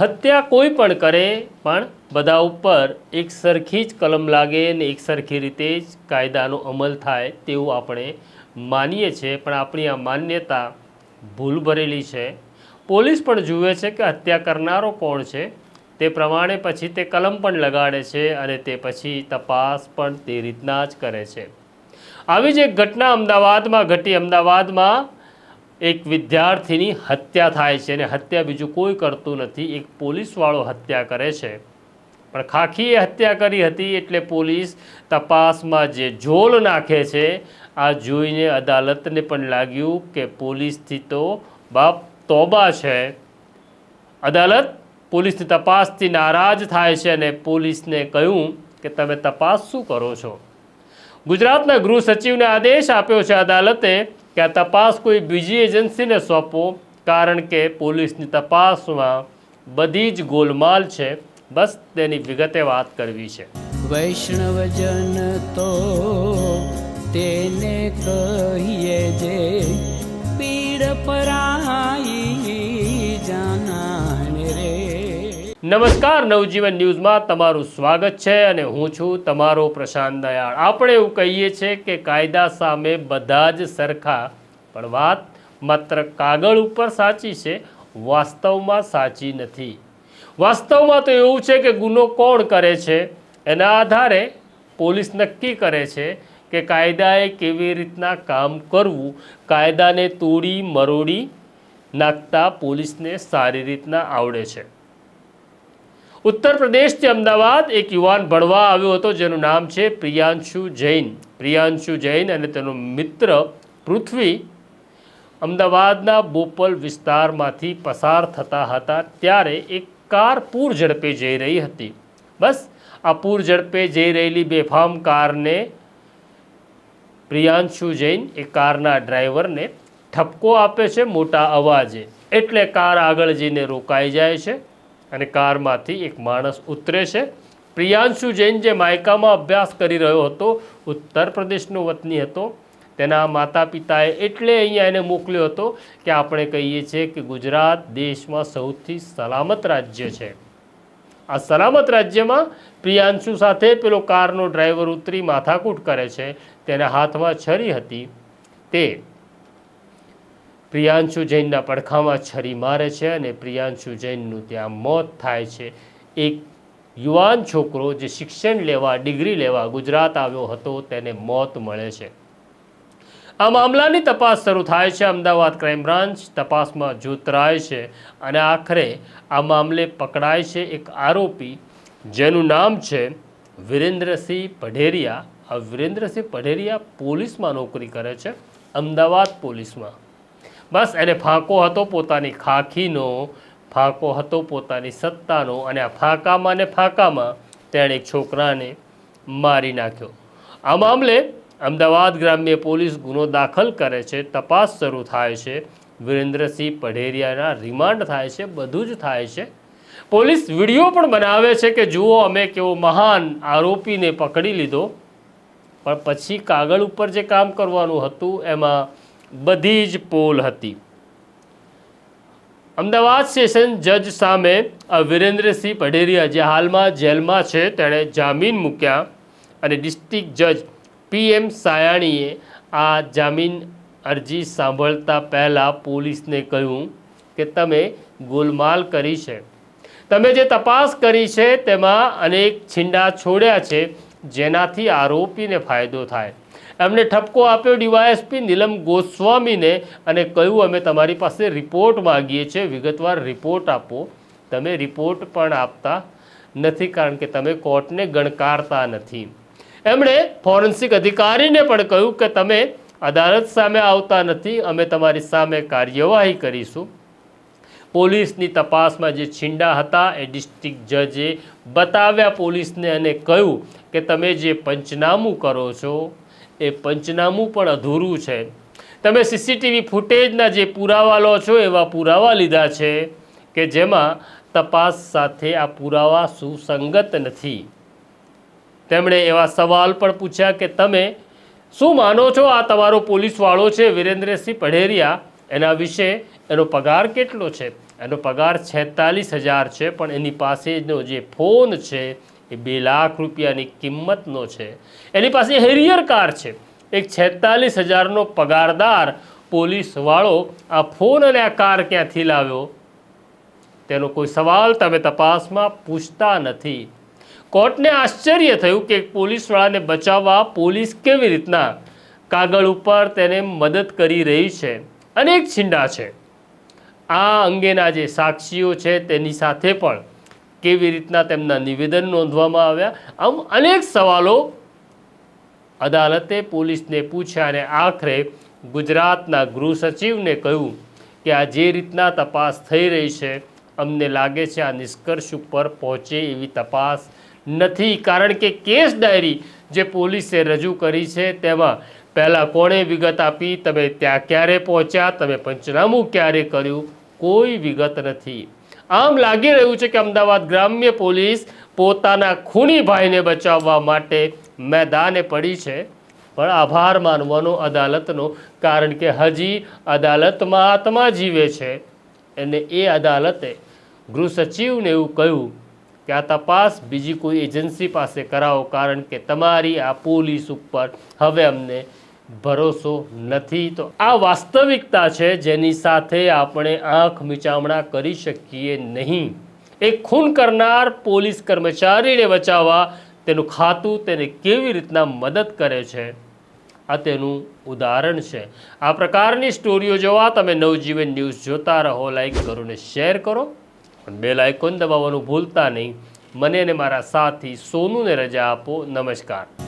હત્યા કોઈ પણ કરે, પણ બધા ઉપર એક સરખી જ કલમ લાગે ને એક સરખી રીતે જ કાયદાનો અમલ થાય તેવું આપણે માનીએ છીએ. પણ આપણી આ માન્યતા ભૂલ ભરેલી છે. પોલીસ પણ જુએ છે કે હત્યા કરનારો કોણ છે. તે પ્રમાણે પછી તે કલમ પણ લગાડે છે અને તે પછી તપાસ પણ તે રીતના જ કરે છે. આવી જ એક ઘટના અમદાવાદમાં, ઘટી અમદાવાદમાં એક વિદ્યાર્થીની હત્યા થાય છે અને હત્યા બીજું કોઈ કરતું નથી, એક પોલીસવાળો હત્યા કરે છે. પણ ખાખીએ હત્યા કરી હતી એટલે પોલીસ તપાસમાં જે ઝોલ નાખે છે, આ જોઈને અદાલતને પણ લાગ્યું કે પોલીસથી તો બાપ તોબા છે. અદાલત પોલીસની તપાસથી નારાજ થાય છે અને પોલીસને કહ્યું કે તમે તપાસ શું કરો છો? ગુજરાતના ગૃહ સચિવને આદેશ આપ્યો છે અદાલતે કે આ તપાસ કોઈ બીજી એજન્સીને સોંપો, કારણ કે પોલીસની તપાસમાં બધી જ ગોલમાલ છે. બસ તેની વિગતે વાત કરવી છે. વૈષ્ણવજન તો તેને કહીએ નમસ્કાર, નવજીવન ન્યૂઝમાં તમારું સ્વાગત છે અને હું છું તમારો પ્રશાંત દયાળ. આપણે એવું કહીએ છીએ કે કાયદા સામે બધા જ સરખા, પણ વાત માત્ર કાગળ ઉપર સાચી છે, વાસ્તવમાં સાચી નથી. વાસ્તવમાં તો એવું છે કે ગુનો કોણ કરે છે? એના આધારે પોલીસ નક્કી કરે છે કે કાયદાએ કેવી રીતના કામ કરવું, કાયદાને તોડી, મરોડી નાખતા પોલીસને સારી રીતના આવડે છે. ઉત્તર પ્રદેશથી અમદાવાદ એક યુવાન ભણવા આવ્યો હતો, જેનું નામ છે પ્રિયાંશુ જૈન. પ્રિયાંશુ જૈન અને તેનો મિત્ર પૃથ્વી અમદાવાદના બોપલ વિસ્તારમાંથી પસાર થતા હતા. ત્યારે એક કાર પૂર ઝડપે જઈ રહી હતી. બસ, આ પૂર ઝડપે જઈ રહેલી બેફામ કારને પ્રિયાંશુ જૈન એ કારના ડ્રાઈવરને ઠપકો આપે છે મોટા અવાજે. એટલે કાર આગળ જઈને રોકાઈ જાય છે. અને કારમાંથી એક માણસ ઉતરે છે. પ્રિયાંશુ જૈન જે માયકામાં અભ્યાસ કરી રહ્યો હતો, ઉત્તર પ્રદેશનો વતની હતો. તેના માતા પિતાએ એટલે અહીંયા એને મોકલ્યો હતો કે આપણે કહીએ છીએ કે ગુજરાત દેશમાં સૌથી સલામત રાજ્ય છે. આ સલામત રાજ્યમાં પ્રિયાંશુ સાથે પેલો કારનો ડ્રાઈવર ઉતરી માથાકૂટ કરે છે. તેના હાથમાં છરી હતી. તે પ્રિયાંશુ જૈનના પડખામાં છરી મારે છે અને પ્રિયાંશુ જૈનનું ત્યાં મોત થાય છે. એક યુવાન છોકરો જે શિક્ષણ લેવા, ડિગ્રી લેવા ગુજરાત આવ્યો હતો, તેને મોત મળે છે. આ મામલાની તપાસ શરૂ થાય છે અમદાવાદ ક્રાઇમ બ્રાન્ચ. તપાસમાં જોતરાય છે અને આખરે આ મામલે પકડાય છે એક આરોપી જેનું નામ છે વિરેન્દ્રસિંહ પઢેરિયા. આ વિરેન્દ્રસિંહ પઢેરિયા પોલીસમાં નોકરી કરે છે, અમદાવાદ પોલીસમાં. બસ એને ફાંકો હતો પોતાની ખાખીનો, ફાંકો હતો પોતાની સત્તાનો અને આ ફાંકામાં ને ફાંકામાં તેણે એક છોકરાને મારી નાખ્યો. આ મામલે અમદાવાદ ગ્રામ્ય પોલીસ ગુનો દાખલ કરે છે, તપાસ શરૂ થાય છે, વિરેન્દ્રસિંહ પઢેરિયાના રિમાન્ડ થાય છે, બધું જ થાય છે. પોલીસ વીડિયો પણ બનાવે છે કે જુઓ અમે કેવો મહાન આરોપીને પકડી લીધો. પણ પછી કાગળ ઉપર જે કામ કરવાનું હતું, એમાં બધી જ પોલ હતી. અમદાવાદ સેશન જજ સામે વિરેન્દ્રસિંહ પઢેરિયા જે હાલમાં જેલમાં છે, તેણે જામીન મૂક્યા અને ડિસ્ટ્રિક્ટ જજ પી એમ સાયાણીએ આ જામીન અરજી સાંભળતા પહેલાં પોલીસને કહ્યું કે તમે ગોલમાલ કરી છે. તમે જે તપાસ કરી છે, તેમાં અનેક છીંડા છોડ્યા છે, જેનાથી આરોપીને ફાયદો થાય. એમને ઠપકો આપ્યો ડીવાયએસપી નીલમ ગોસ્વામીને અને કહ્યું, અમે તમારી પાસે રિપોર્ટ માગીએ છીએ. વિગતવાર રિપોર્ટ આપો. તમે રિપોર્ટ પણ આપતા નથી, કારણ કે તમે કોર્ટને ગણકારતા નથી. એમણે ફોરેન્સિક અધિકારીને પણ કહ્યું કે, તમે અદાલત સામે આવતા નથી. અમે તમારી સામે કાર્યવાહી કરીશું. પોલીસની તપાસમાં જે છીંડા હતા, એ ડિસ્ટ્રિક્ટ જજે બતાવ્યા પોલીસને અને કહ્યું કે, તમે જે પંચનામું કરો છો એ પંચનામું પણ અધૂરું છે. તમે સીસીટીવી ફૂટેજના જે પુરાવા લો છો, એવા પુરાવા લીધા છે કે જેમાં તપાસ સાથે આ પુરાવા સુસંગત નથી. તેમણે એવા સવાલ પણ પૂછ્યા કે તમે શું માનો છો આ તમારો પોલીસવાળો છે વિરેન્દ્રસિંહ પઢેરિયા? એના વિશે એનો પગાર કેટલો છે? એનો પગાર છેતાલીસ હજાર છે, પણ એની પાસેનો જે ફોન છે એ બે લાખ રૂપિયાની કિંમતનો છે. એની પાસે હેરિયર કાર છે. એક છેતાલીસ હજારનો પગારદાર પોલીસવાળો આ ફોન અને આ કાર ક્યાંથી લાવ્યો? તેનો કોઈ સવાલ તમે તપાસમાં પૂછતા નથી. કોર્ટને આશ્ચર્ય થયું કે પોલીસવાળાને બચાવવા પોલીસ કેવી રીતના કાગળ ઉપર તેને મદદ કરી રહી છે અને એક છીંડા છે. આ અંગેના જે સાક્ષીઓ છે તેની સાથે પણ કેવી રીતના તેમના નિવેદન નોંધવામાં આવ્યા? આમ અનેક સવાલો અદાલતે પોલીસને પૂછ્યા અને આખરે ગુજરાતના ગૃહ સચિવને કહ્યું કે આ જે રીતના તપાસ થઈ રહી છે, અમને લાગે છે આ નિષ્કર્ષ ઉપર પહોંચે એવી તપાસ નથી. કારણ કે કેસ ડાયરી જે પોલીસે રજૂ કરી છે, તેમાં પહેલાં કોણે વિગત આપી, તમે ત્યાં ક્યારે પહોંચ્યા, તમે પંચનામું ક્યારે કર્યું? કોઈ વિગત નથી. આમ લાગી રહ્યું છે કે અમદાવાદ ગ્રામ્ય પોલીસ પોતાના ખૂની ભાઈને બચાવવા માટે મેદાને પડી છે. પણ આભાર માનવાનો અદાલતનો, કારણ કે હજી અદાલતમાં આત્મા જીવે છે. અને એ અદાલતે ગૃહ સચિવને એવું કહ્યું કે આ તપાસ બીજી કોઈ એજન્સી પાસે કરાવો, કારણ કે તમારી આ પોલીસ ઉપર હવે અમને ભરોસો નથી. તો આ વાસ્તવિકતા છે જેની સાથે આપણે આંખ મીચામણા કરી શકીએ નહીં. એક ખૂન કરનાર પોલીસ કર્મચારીને બચાવવા તેનું ખાતું તેને કેવી રીતના મદદ કરે છે? આ તેનું ઉદાહરણ છે. આ પ્રકારની સ્ટોરીઓ જોવા તમે નવજીવન ન્યૂઝ જોતા રહો. લાઈક કરો ને શેર કરો. અને બે લાઇકોન દબાવવાનું ભૂલતા નહીં. મને અને મારા સાથી સોનુને રજા આપો. નમસ્કાર.